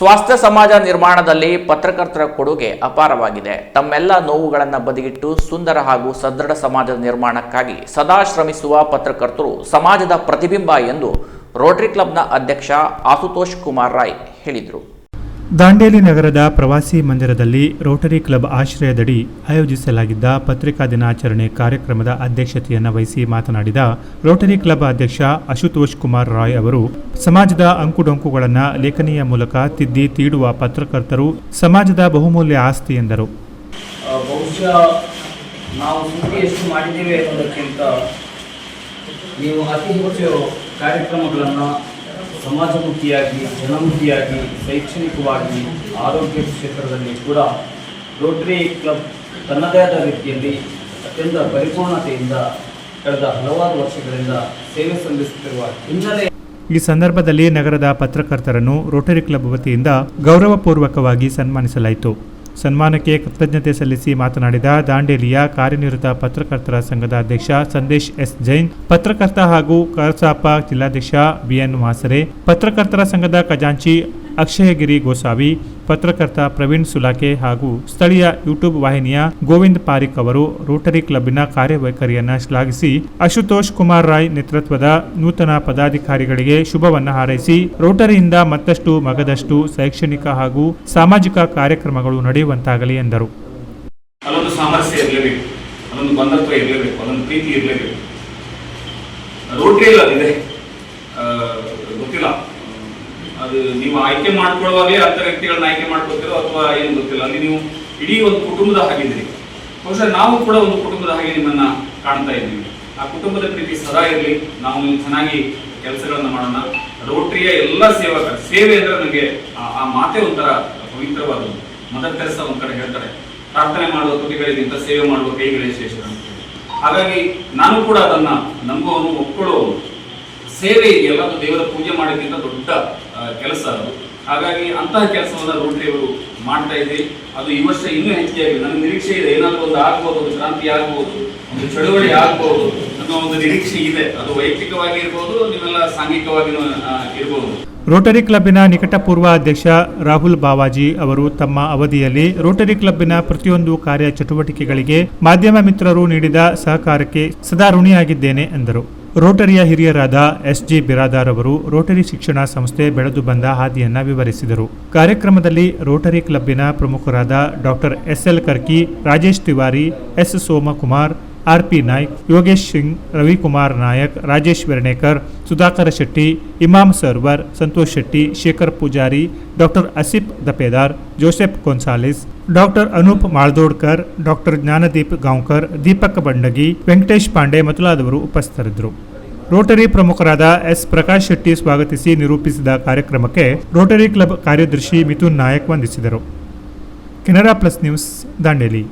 ಸ್ವಾಸ್ಥ್ಯ ಸಮಾಜ ನಿರ್ಮಾಣದಲ್ಲಿ ಪತ್ರಕರ್ತರ ಕೊಡುಗೆ ಅಪಾರವಾಗಿದೆ. ತಮ್ಮೆಲ್ಲ ನೋವುಗಳನ್ನು ಬದಿಗಿಟ್ಟು ಸುಂದರ ಹಾಗೂ ಸದೃಢ ಸಮಾಜದ ನಿರ್ಮಾಣಕ್ಕಾಗಿ ಸದಾ ಶ್ರಮಿಸುವ ಪತ್ರಕರ್ತರು ಸಮಾಜದ ಪ್ರತಿಬಿಂಬ ಎಂದು ರೋಟರಿ ಕ್ಲಬ್ನ ಅಧ್ಯಕ್ಷ ಆಸುತೋಷ್ ಕುಮಾರ್ ರಾಯ್ ಹೇಳಿದರು. ದಾಂಡೇಲಿ ನಗರದ ಪ್ರವಾಸಿ ಮಂದಿರದಲ್ಲಿ ರೋಟರಿ ಕ್ಲಬ್ ಆಶ್ರಯದಡಿ ಆಯೋಜಿಸಲಾಗಿದ್ದ ಪತ್ರಿಕಾ ದಿನಾಚರಣೆ ಕಾರ್ಯಕ್ರಮದ ಅಧ್ಯಕ್ಷತೆಯನ್ನು ವಹಿಸಿ ಮಾತನಾಡಿದ ರೋಟರಿ ಕ್ಲಬ್ ಅಧ್ಯಕ್ಷ ಅಶುತೋಷ್ ಕುಮಾರ್ ರಾಯ್ ಅವರು, ಸಮಾಜದ ಅಂಕುಡೊಂಕುಗಳನ್ನು ಲೇಖನಿಯ ಮೂಲಕ ತಿದ್ದಿ ತೀಡುವ ಪತ್ರಕರ್ತರು, ಸಮಾಜದ ಬಹುಮೂಲ್ಯ ಆಸ್ತಿ ಎಂದರು. ನಾವು ಸಮಾಜಮುಖಿಯಾಗಿ, ಜನಮುಖಿಯಾಗಿ, ಶೈಕ್ಷಣಿಕವಾಗಿ, ಆರೋಗ್ಯ ಕ್ಷೇತ್ರದಲ್ಲಿ ಕೂಡ ರೋಟರಿ ಕ್ಲಬ್ ತನ್ನದೇ ಆದ ರೀತಿಯಲ್ಲಿ ಅತ್ಯಂತ ಪರಿಪೂರ್ಣತೆಯಿಂದ ಕಳೆದ ಹಲವಾರು ವರ್ಷಗಳಿಂದ ಸೇವೆ ಸಲ್ಲಿಸುತ್ತಿರುವ ಹಿನ್ನೆಲೆ ಈ ಸಂದರ್ಭದಲ್ಲಿ ನಗರದ ಪತ್ರಕರ್ತರನ್ನು ರೋಟರಿ ಕ್ಲಬ್ ವತಿಯಿಂದ ಗೌರವಪೂರ್ವಕವಾಗಿ ಸನ್ಮಾನಿಸಲಾಯಿತು. ಸನ್ಮಾನಕ್ಕೆ ಕೃತಜ್ಞತೆ ಸಲ್ಲಿಸಿ ಮಾತನಾಡಿದ ದಾಂಡೇಲಿಯ ಕಾರ್ಯನಿರತ ಪತ್ರಕರ್ತರ ಸಂಘದ ಅಧ್ಯಕ್ಷ ಸಂದೇಶ್ ಎಸ್ ಜೈನ್, ಪತ್ರಕರ್ತ ಹಾಗೂ ಕಸಾಪ ಜಿಲ್ಲಾಧ್ಯಕ್ಷ ಬಿಎನ್ ವಾಸರೆ, ಪತ್ರಕರ್ತರ ಸಂಘದ ಖಜಾಂಚಿ ಅಕ್ಷಯಗಿರಿ ಗೋಸಾವಿ ಪತ್ರಕರ್ತ ಪ್ರವೀಣ್ ಸುಲಾಕೆ ಹಾಗೂ ಸ್ಥಳೀಯ ಯೂಟ್ಯೂಬ್ ವಾಹಿನಿಯ ಗೋವಿಂದ್ ಪಾರಿಕ್ ಅವರು ರೋಟರಿ ಕ್ಲಬ್ನ ಕಾರ್ಯವೈಖರಿಯನ್ನು ಶ್ಲಾಘಿಸಿ ಅಶುತೋಷ್ ಕುಮಾರ್ ರಾಯ್ ನೇತೃತ್ವದ ನೂತನ ಪದಾಧಿಕಾರಿಗಳಿಗೆ ಶುಭವನ್ನು ಹಾರೈಸಿ, ರೋಟರಿಯಿಂದ ಮತ್ತಷ್ಟು ಮಗದಷ್ಟು ಶೈಕ್ಷಣಿಕ ಹಾಗೂ ಸಾಮಾಜಿಕ ಕಾರ್ಯಕ್ರಮಗಳು ನಡೆಯುವಂತಾಗಲಿ ಎಂದರು. ಸಾಮರಸ್ಯ ಇರಲೇಬೇಕು ಪ್ರೀತಿ ಇರಲೇಬೇಕು. ರೋಟ್ರಿಯಲ್ಲಿ ಆ, ಗೊತ್ತಿಲ್ಲ ಅದು ನೀವು ಆಯ್ಕೆ ಮಾಡ್ಕೊಳ್ಳುವಾಗಲೇ ಅಂಥ ವ್ಯಕ್ತಿಗಳನ್ನ ಆಯ್ಕೆ ಮಾಡ್ಕೊತೀರೋ ಅಥವಾ ಏನು ಗೊತ್ತಿಲ್ಲ. ಅಲ್ಲಿ ನೀವು ಇಡೀ ಒಂದು ಕುಟುಂಬದ ಹಾಗಿದ್ದೀರಿ ಬಹುಶಃ ನಾವು ಕೂಡ ಒಂದು ಕುಟುಂಬದ ಹಾಗೆ ನಿಮ್ಮನ್ನ ಕಾಣ್ತಾ ಇದ್ದೀವಿ. ಆ ಕುಟುಂಬದ ಪ್ರೀತಿ ಸದಾ ಇರಲಿ. ನಾವು ಚೆನ್ನಾಗಿ ಕೆಲಸಗಳನ್ನ ಮಾಡೋಣ. ರೋಟ್ರಿಯ ಎಲ್ಲ ಸೇವಕ, ಸೇವೆ ಅಂದ್ರೆ ನನಗೆ ಆ- ಮಾತೆ ಒಂಥರ ಪವಿತ್ರವಾದದ್ದು. ಮದರ್ ಕೆಲಸ ಒಂದ್ ಕಡೆ ಹೇಳ್ತಾರೆ, ಪ್ರಾರ್ಥನೆ ಮಾಡುವ ತುಟಿಗಳಿಗಿಂತ ಸೇವೆ ಮಾಡುವ ಕೈಗಳೇ ಶ್ರೇಷ್ಠ ಹಾಗಾಗಿ ನಾನು ಕೂಡ ಅದನ್ನ ನಂಬುವನು ಒಪ್ಕೊಳ್ಳುವವನು ಸೇವೆ ಇದೆಯಲ್ಲ ಅದು ದೇವರ ಪೂಜೆ ಮಾಡೋಕ್ಕಿಂತ ದೊಡ್ಡ ಕೆಲಸ ಅದು. ಹಾಗಾಗಿ ಅಂತಹ ಕೆಲಸವನ್ನ ರೋಟರಿಯವರು ಮಾಡ್ತಾ ಇದೆ ಅದು ಈ ವರ್ಷ ಇನ್ನೂ ಹೆಚ್ಚಾಗಿದೆ ನನ್ನ ನಿರೀಕ್ಷೆ ಇದೆ. ಏನಾದರೂ ಒಂದು ಆಗ್ಬೋದು, ಒಂದು ಕ್ರಾಂತಿ ಆಗ್ಬೋದು, ಒಂದು ಚಳುವಳಿ ಆಗ್ಬೋದು ಅನ್ನೋ ಒಂದು ನಿರೀಕ್ಷೆ ಇದೆ. ಅದು ವೈಯಕ್ತಿಕವಾಗಿ ಇರ್ಬೋದು ನೀವೆಲ್ಲ ಸಾಂಘಿಕವಾಗಿ ಇರ್ಬೋದು. ರೋಟರಿ ಕ್ಲಬ್ಬಿನ ನಿಕಟಪೂರ್ವ ಅಧ್ಯಕ್ಷ ರಾಹುಲ್ ಬಾವಾಜಿ ಅವರು ತಮ್ಮ ಅವಧಿಯಲ್ಲಿ ರೋಟರಿ ಕ್ಲಬ್ಬಿನ ಪ್ರತಿಯೊಂದು ಕಾರ್ಯ ಚಟುವಟಿಕೆಗಳಿಗೆ ಮಾಧ್ಯಮ ಮಿತ್ರರು ನೀಡಿದ ಸಹಕಾರಕ್ಕೆ ಸದಾ ಋಣಿಯಾಗಿದ್ದೇನೆ ಎಂದರು. ರೋಟರಿಯ ಹಿರಿಯರಾದ ಎಸ್ ಜಿ ಬಿರಾದಾರ್ ಅವರು ರೋಟರಿ ಶಿಕ್ಷಣ ಸಂಸ್ಥೆ ಬೆಳೆದು ಬಂದ ಹಾದಿಯನ್ನು ವಿವರಿಸಿದರು. ಕಾರ್ಯಕ್ರಮದಲ್ಲಿ ರೋಟರಿ ಕ್ಲಬ್ಬಿನ ಪ್ರಮುಖರಾದ doctor S L Karki, Rajesh Tiwari, S Somakumar R P Naik, Yogesh Singh, Ravikumar Nayak, Rajesh Vernekar, Sudhakara Shetty, Imam Sarvar, Santosh Shetty, Shekhar Poojari, doctor Asif Dapedar, Joseph Gonsalves doctor Anoop Maldodkar, doctor Jnanadeep Gaonkar, Deepak Bandagi, Venkatesh Pande ಮೊದಲಾದವರು ಉಪಸ್ಥಿತರಿದ್ದರು. Rotary ಪ್ರಮುಖರಾದ S Prakash Shetty ಸ್ವಾಗತಿಸಿ ನಿರೂಪಿಸಿದ ಕಾರ್ಯಕ್ರಮಕ್ಕೆ Rotary club ಕಾರ್ಯದರ್ಶಿ ಮಿಥುನ್ ನಾಯಕ್ ವಂದಿಸಿದರು. Canara plus news Dandeli.